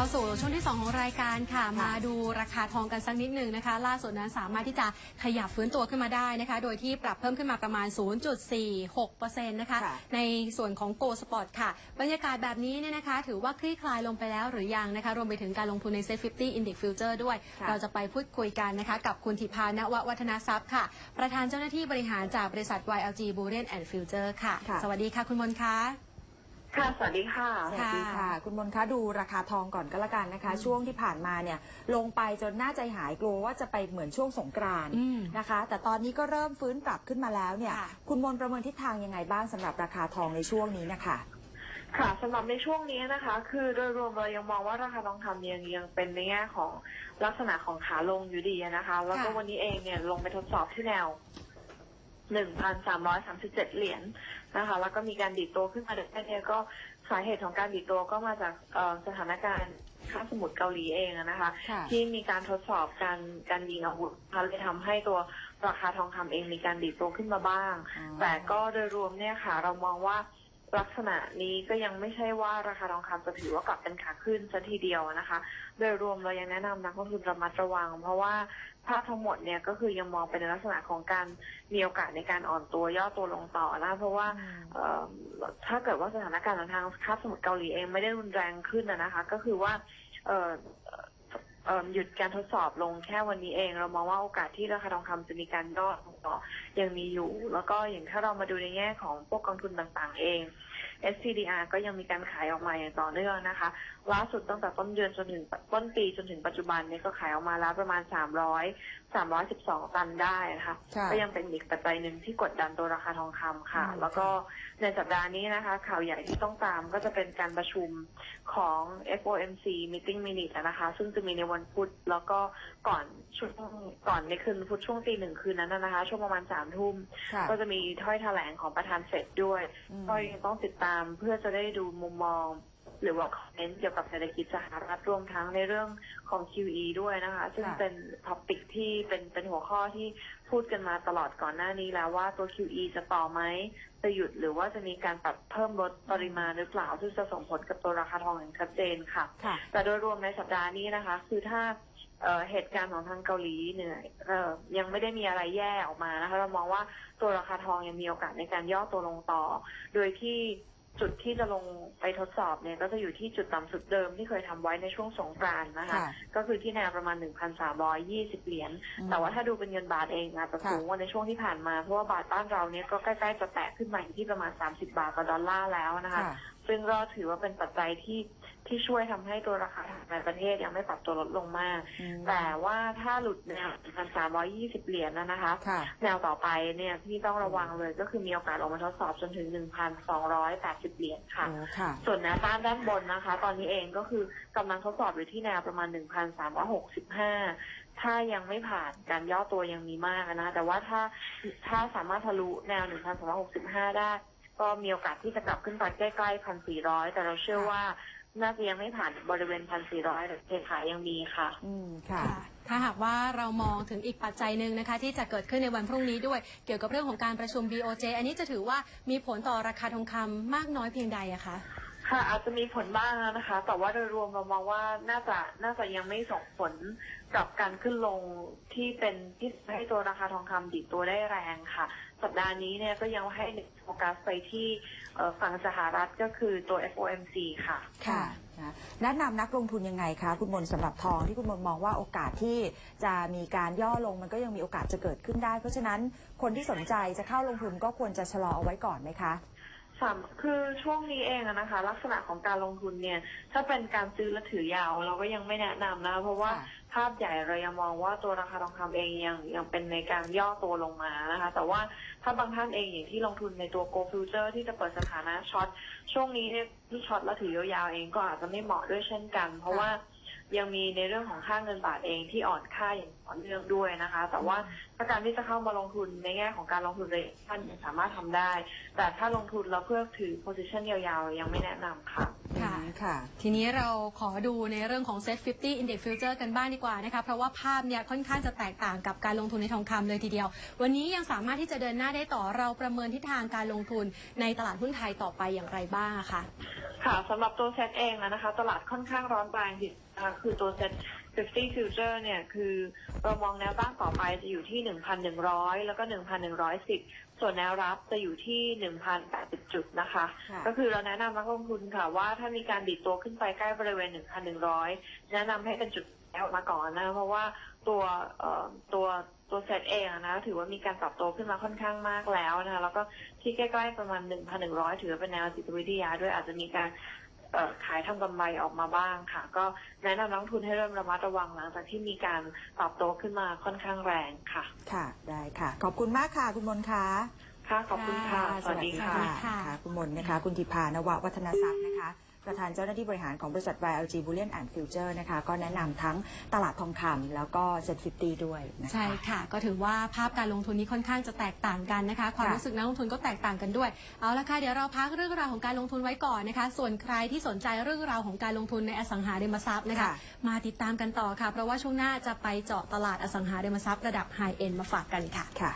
เข้าสู่ช่วงที่ 2 ของรายการค่ะ มาดูราคาทองกันสักนิดหนึ่งนะคะ ล่าสุดนั้นสามารถที่จะขยับฟื้นตัวขึ้นมาได้นะคะ โดยที่ปรับเพิ่มขึ้นมาประมาณ 0.46%นะคะค่ะในส่วนของ Go Spot ค่ะ บรรยากาศแบบนี้เนี่ยนะคะ ถือว่าคลี่คลายลงไปแล้วหรือยังนะคะ รวมไปถึงการลงทุนใน Set 50 Index Future ด้วยค่ะเราจะไปพูดคุยกันนะคะ กับคุณธิพานววัฒนทรัพย์ค่ะ ประธานเจ้าหน้าที่บริหารจากบริษัท YLG Bullion and Future ค่ะค่ะ สวัสดีค่ะคุณมนคะ ค่ะ สวัสดีค่ะ สวัสดีค่ะ คุณมนต์คะดูราคาทองก่อนก็แล้วกันนะคะ ช่วงที่ผ่านมาเนี่ย ลงไปจนน่าใจหายกลัวว่าจะไปเหมือนช่วงสงกรานต์อืมนะคะ แต่ตอนนี้ก็เริ่มฟื้นกลับขึ้นมาแล้วเนี่ยค่ะคุณมนต์ประเมินทิศทางยังไงบ้างสำหรับราคาทองในช่วงนี้นะคะค่ะสำหรับในช่วงนี้นะคะ คือโดยรวมเรายังมองว่าราคาทองคำยังยังเป็นในแง่ของลักษณะของขาลงอยู่ดีนะคะ แล้วก็ค่ะวันนี้เองเนี่ยลงไปทดสอบที่แนว 1,337 เหรียญนะคะ แล้วก็มีการดีดตัวขึ้นมาเด็กเนี่ยก็สาเหตุของการดีดตัวก็มาจากเอ่อสถานการณ์ข้าบสมุทรเกาหลีเองอะนะคะค่ะที่มีการทดสอบการการยิงอาวุธนะคะเลยทำให้ตัวราคาทองคำเองมีการดีดตัวขึ้นมาบ้างอ๋อแต่ก็โดยรวมเนี่ยค่ะ เรามองว่า ลักษณะนี้ก็ยังไม่ใช่ว่าราคาทองคำจะถือว่ากลับเป็นขาขึ้นซะทีเดียวนะคะ โดยรวมเรายังแนะนำนักลงทุนระมัดระวัง เพราะว่าภาพทั้งหมดเนี่ยก็คือยังมองเป็นลักษณะของการมีโอกาสในการอ่อนตัวย่อตัวลงต่อนะ เพราะว่าถ้าเกิดว่าสถานการณ์ทางคาบสมุทรเกาหลีเองไม่ได้รุนแรงขึ้นนะคะ ก็คือว่า หยุดการทดสอบลงแค่วันนี้เอง เรามองว่าโอกาสที่ราคาทองคำจะมีการย่อลงต่อยังมีอยู่ แล้วก็อย่างถ้าเรามาดูในแง่ของพวกกองทุนต่างๆ เอง SCDR ก็ยังมีการขายออกมาอย่างต่อเนื่องนะคะล่าสุดตั้งแต่ต้นเดือนจนถึงต้นปีจนถึงปัจจุบันเนี่ยก็ขายออกมาแล้วประมาณ 300 312 ตันได้นะคะค่ะก็ยังเป็นอีกปัจจัยหนึ่งที่กดดันตัวราคาทองคำค่ะอืมแล้วก็ในสัปดาห์นี้นะคะ ข่าวใหญ่ที่ต้องตามก็จะเป็นการประชุมของ FOMC Meeting Minute นะคะ ซึ่งจะมีในวันพุธแล้วก็ก่อนช่วงก่อนในคืนพุธช่วงตีหนึ่งคืนนั้นนะนะคะ ช่วงประมาณสามทุ่มค่ะก็จะมีถ้อยแถลงของประธานเฟดด้วยอืมก็ยังต้องติดตามเพื่อจะได้ดูมุมมอง หรือว่าคอมเมนต์เกี่ยวกับเศรษฐกิจสหรัฐรวมทั้งในเรื่องของ QE ด้วยนะคะ ซึ่งค่ะเป็นท็อปิกที่เป็นเป็นหัวข้อที่พูดกันมาตลอดก่อนหน้านี้แล้วว่าตัว QE จะต่อไหมจะหยุดหรือว่าจะมีการปรับเพิ่มลดปริมาณหรือเปล่าซึ่งจะส่งผลกับตัวราคาทองอย่างชัดเจนค่ะค่ะแต่โดยรวมในสัปดาห์นี้นะคะ คือถ้าเอ่อเหตุการณ์ของทางเกาหลีเนี่ยเอ่อยังไม่ได้มีอะไรแย่ออกมานะคะ เรามองว่าตัวราคาทองยังมีโอกาสในการย่อตัวลงต่อ โดยที่ จุดที่จะลงไปทดสอบเนี่ยก็จะอยู่ที่จุดต่ำสุดเดิมที่เคยทำไว้ในช่วงสงกรานต์นะคะ ค่ะก็คือที่แนวประมาณ 1,320 เหรียญอืม แต่ว่าถ้าดูเป็นเงินบาทเองอาจจะค่ะสูงกว่าในช่วงที่ผ่านมา เพราะว่าบาทบ้านเราเนี่ยก็ใกล้ๆจะแตะขึ้นมาอยู่ที่ประมาณ 30 บาทต่อดอลลาร์แล้วนะคะ ค่ะ ซึ่งก็ถือว่าเป็นปัจจัยที่ ที่ช่วยทำให้ตัวราคาทองในประเทศยังไม่ปรับตัวลดลงมากอืมแต่ว่าถ้าหลุดแนว1,320เหรียญนะนะคะค่ะแนวต่อไปเนี่ยที่ต้องระวังเลยก็คือมีโอกาสลงมาทดสอบจนถึง1,280เหรียญค่ะโอ้ค่ะ ส่วนแนวต้านด้านบนนะคะ ตอนนี้เองก็คือกำลังทดสอบอยู่ที่แนวประมาณ1,365ถ้ายังไม่ผ่านการย่อตัวยังมีมากนะ แต่ว่าถ้าถ้าสามารถทะลุแนว 1,365 ได้ ก็มีโอกาสที่จะกลับขึ้นไปใกล้ๆ 1,400 แต่เราเชื่อว่า น่าจะยังไม่ผ่านบริเวณ1,400แต่เทขายยังมีค่ะ อืมค่ะค่ะ ถ้าหากว่าเรามองถึงอีกปัจจัยหนึ่งนะคะ ที่จะเกิดขึ้นในวันพรุ่งนี้ด้วย เกี่ยวกับเรื่องของการประชุม BOJ อันนี้จะถือว่ามีผลต่อราคาทองคำมากน้อยเพียงใดอะคะ ค่ะอาจจะมีผลบ้างนะคะ แต่ว่าโดยรวมเรามองว่าน่าจะน่าจะยังไม่ส่งผลกับการขึ้นลงที่เป็นที่ให้ตัวราคาทองคำดิดตัวได้แรงค่ะ สัปดาห์นี้เนี่ยก็ยังให้โฟกัสไปที่ฝั่งสหรัฐก็คือตัว FOMC ค่ะ ค่ะแนะนำนักลงทุนยังไงคะคุณมนสำหรับทองที่คุณมนมองว่าโอกาสที่จะมีการย่อลงมันก็ยังมีโอกาสจะเกิดขึ้นได้ เพราะฉะนั้นคนที่สนใจจะเข้าลงทุนก็ควรจะชะลอเอาไว้ก่อนไหมคะ สามคือช่วงนี้เองอะนะคะ ลักษณะของการลงทุนเนี่ย ถ้าเป็นการซื้อและถือยาว เราก็ยังไม่แนะนำนะ เพราะว่าค่ะภาพใหญ่เรายังมองว่าตัวราคาทองคำเองยังยังเป็นในการย่อตัวลงมานะคะ แต่ว่าถ้าบางท่านเองอย่างที่ลงทุนในตัว Go Future ที่จะเปิดสถานะช็อตช่วงนี้เนี่ยที่ช็อตและถือยาวๆเองก็อาจจะไม่เหมาะด้วยเช่นกัน เพราะว่า ยังมีในเรื่องของค่าเงินบาทเองที่อ่อนค่าอย่างต่อเนื่องด้วยนะคะ แต่ว่าถ้าการที่จะเข้ามาลงทุนในแง่ของการลงทุนระยะสั้นยังสามารถทำได้ แต่ถ้าลงทุนแล้วเพื่อถือ position ยาวๆ ยังไม่แนะนำค่ะค่ะอืมค่ะ ทีนี้เราขอดูในเรื่องของ Set 50 Index Future กันบ้างดีกว่านะคะเพราะว่าภาพเนี่ยค่อนข้างจะแตกต่างกับการลงทุนในทองคำเลยทีเดียว วันนี้ยังสามารถที่จะเดินหน้าได้ต่อเราประเมินทิศทางการลงทุนในตลาดหุ้นไทยต่อไปอย่างไรบ้างอะคะ ค่ะสำหรับตัวเซตเองนะคะ ตลาดค่อนข้างร้อนแรงทีเดียวนะคะคือตัวเซต50 future เนี่ยคือเรามองแนวต้านต่อไปจะอยู่ที่ 1,100 แล้วก็ 1,110 ส่วนแนวรับจะอยู่ที่ 1,080 จุดนะคะค่ะก็คือเราแนะนำนักลงทุนค่ะว่าถ้ามีการดิดตัวขึ้นไปใกล้บริเวณ 1,100 แนะนำให้เป็นจุดแล้วมาก่อนนะ เพราะว่าตัวเอ่อตัว ตัวเซตเองอะนะถือว่ามีการปรับตัวขึ้นมาค่อนข้างมากแล้วนะคะแล้วก็ที่ใกล้ๆประมาณ 1,100 ถือว่าเป็นแนวจิตวิทยาด้วยอาจจะมีการเอ่อขายทำกำไรออกมาบ้างค่ะ ก็แนะนำนักลงทุนให้เริ่มระมัดระวังหลังจากที่มีการปรับตัวขึ้นมาค่อนข้างแรงค่ะ ค่ะ ได้ค่ะ ขอบคุณมากค่ะคุณมนคะค่ะ ขอบคุณค่ะสวัสดีสค่ะวัสดีค่ะ คุณมนนะคะ คุณทิพานววัฒนทรัพย์นะคะ ประธานเจ้าหน้าที่บริหารของบริษัท YLG Bullion and Future นะคะ ก็แนะนำทั้งตลาดทองคำแล้วก็เซ็ตฟิด้วยนะคะใช่ค่ะ ก็ถือว่าภาพการลงทุนนี้ค่อนข้างจะแตกต่างกันนะคะ ความค่ะรู้สึกนักลงทุนก็แตกต่างกันด้วย เอาละค่ะ เดี๋ยวเราพักเรื่องราวของการลงทุนไว้ก่อนนะคะ ส่วนใครที่สนใจเรื่องราวของการลงทุนในอสังหาริมทรัพย์นะคะค่ะมาติดตามกันต่อค่ะ เพราะว่าช่วงหน้าจะไปเจาะตลาดอสังหาริมทรัพย์ระดับไฮเอ็นมาฝากกันค่ะค่ะ